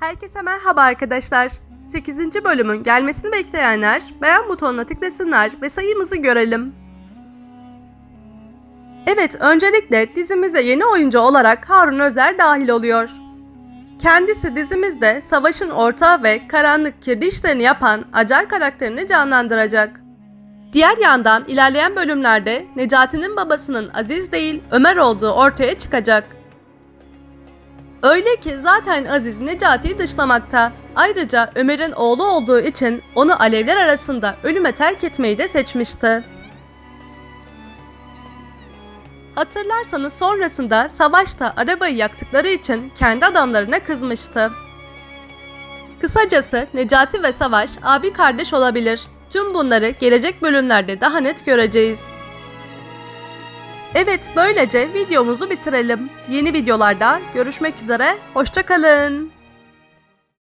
Herkese merhaba arkadaşlar. 8. bölümün gelmesini bekleyenler beğen butonuna tıklasınlar ve sayımızı görelim. Evet, öncelikle dizimize yeni oyuncu olarak Harun Özer dahil oluyor. Kendisi dizimizde savaşın ortağı ve karanlık kirli işlerini yapan Acar karakterini canlandıracak. Diğer yandan ilerleyen bölümlerde Necati'nin babasının Aziz değil Ömer olduğu ortaya çıkacak. Öyle ki zaten Aziz Necati'yi dışlamakta. Ayrıca Ömer'in oğlu olduğu için onu alevler arasında ölüme terk etmeyi de seçmişti. Hatırlarsanız sonrasında savaşta arabayı yaktıkları için kendi adamlarına kızmıştı. Kısacası Necati ve Savaş abi kardeş olabilir. Tüm bunları gelecek bölümlerde daha net göreceğiz. Evet böylece videomuzu bitirelim. Yeni videolarda görüşmek üzere, hoşçakalın.